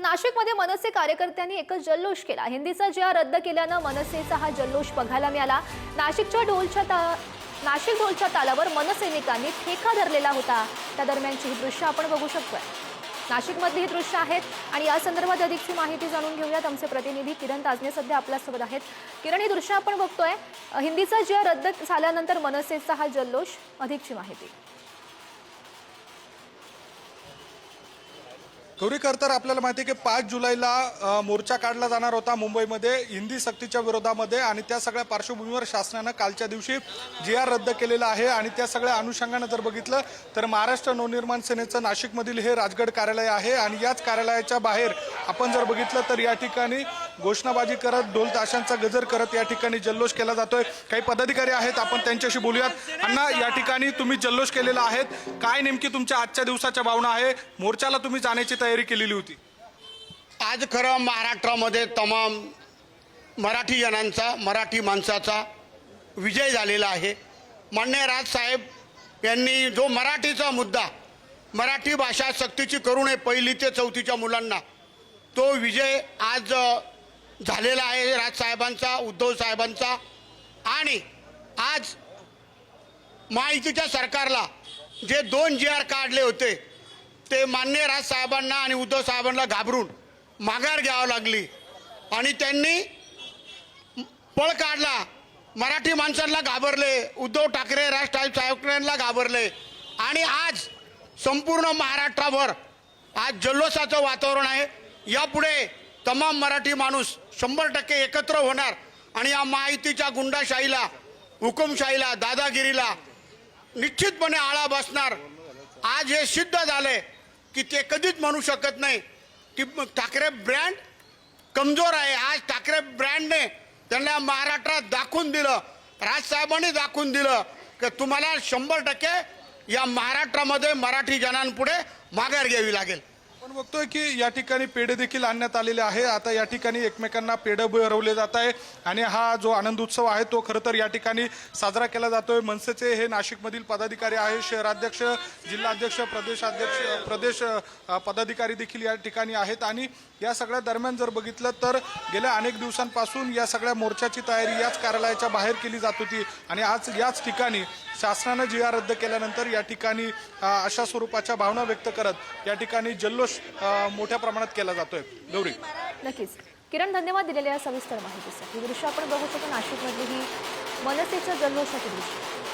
तर नाशिकमध्ये मनसे कार्यकर्त्यांनी एकच जल्लोष केला. हिंदीचा जी रद्द केल्यानं मनसेचा हा जल्लोष बघायला मिळाला. नाशिकच्या ढोलच्या ता नाशिक ढोलच्या तालावर मनसैनिकांनी ठेका धरलेला होता. त्या दरम्यानची ही दृश्य आपण बघू शकतोय. नाशिकमधली ही दृश्य आहेत आणि या संदर्भात अधिकची माहिती जाणून घेऊयात. आमचे प्रतिनिधी किरण ताजने सध्या आपल्यासोबत आहेत. किरण ही दृश्य आपण बघतोय. हिंदीचा जी रद्द झाल्यानंतर मनसेचा हा जल्लोष अधिकची माहिती. गौरीकर तर आपल्याला माहिती आहे की पाच जुलैला मोर्चा काढला जाणार होता मुंबईमध्ये हिंदी सक्तीच्या विरोधामध्ये आणि त्या सगळ्या पार्श्वभूमीवर शासनानं कालच्या दिवशी जी आर रद्द केलेला आहे आणि त्या सगळ्या अनुषंगानं जर बघितलं तर महाराष्ट्र नवनिर्माण सेनेचं नाशिकमधील हे राजगड कार्यालय आहे आणि याच कार्यालयाच्या बाहेर आपण जर बघितलं तर या ठिकाणी घोषणाबाजी करत ढोल ताशांचा गजर करत या ठिकाणी जल्लोष केला जातोय. काही पदाधिकारी आहेत आपण त्यांच्याशी बोलूयात. अण्णा या ठिकाणी तुम्ही जल्लोष केलेला आहेत. काय नेमकी तुमच्या आजच्या दिवसाच्या भावना आहे? मोर्चाला तुम्ही जाण्याची तयारी केलेली होती. आज खरं महाराष्ट्रामध्ये तमाम मराठी जणांचा मराठी माणसाचा विजय झालेला आहे. मान्य राजसाहेब यांनी जो मराठीचा मुद्दा मराठी भाषा सक्तीची करू नये पहिली ते चौथीच्या मुलांना तो विजय आज झालेला आहे राजसाहेबांचा उद्धव साहेबांचा. आणि आज माहितीच्या सरकारला जे दोन जी आर काढले होते ते मान्य राजसाहेबांना आणि उद्धव साहेबांना घाबरून माघार घ्यावं लागली. आणि त्यांनी पळ काढला. मराठी माणसांना घाबरले उद्धव ठाकरे राज ठाकरेंना घाबरले. आणि आज संपूर्ण महाराष्ट्रावर आज जल्लोषाचं वातावरण आहे. यापुढे तमाम मराठी माणूस शंभर टक्के एकत्र होणार. आणि या माहितीच्या गुंडाशाहीला हुकुमशाहीला दादागिरीला निश्चितपणे आळा बसणार. आज हे सिद्ध झालंय की ते कधीच म्हणू शकत नाही की ठाकरे ब्रँड कमजोर आहे. आज ठाकरे ब्रँडने त्यांना महाराष्ट्रात दाखवून दिलं राजसाहेबांनी दाखवून दिलं की तुम्हाला शंभर टक्के या महाराष्ट्रामध्ये मराठी जनांपुढे माघार घ्यावी लागेल. आपण बघतोय की या ठिकाणी पेढे देखील आणण्यात आलेले आहे. आता या ठिकाणी एकमेकांना पेढे भरवले जात आहे आणि हा जो आनंद उत्सव आहे तो खरं तर या ठिकाणी साजरा केला जातोय. मनसेचे हे नाशिकमधील पदाधिकारी आहे. शहराध्यक्ष जिल्हाध्यक्ष प्रदेशाध्यक्ष प्रदेश पदाधिकारी देखील या ठिकाणी आहेत. आणि या सगळ्या दरम्यान जर बघितलं तर गेल्या अनेक दिवसांपासून या सगळ्या मोर्चाची तयारी याच कार्यालयाच्या बाहेर केली जात होती. आणि आज याच ठिकाणी शासनानं जी आर रद्द केल्यानंतर या ठिकाणी अशा स्वरूपाच्या भावना व्यक्त करत या ठिकाणी जल्लोष मोठ्या प्रमाणात केला जातोय. गौरी. नक्कीच. किरण धन्यवाद दिलेल्या या सविस्तर माहितीसाठी. दृश्य आपण बघू शकतो नाशिकमधली ही मनसेच्या जल्लोषाची दृश्य.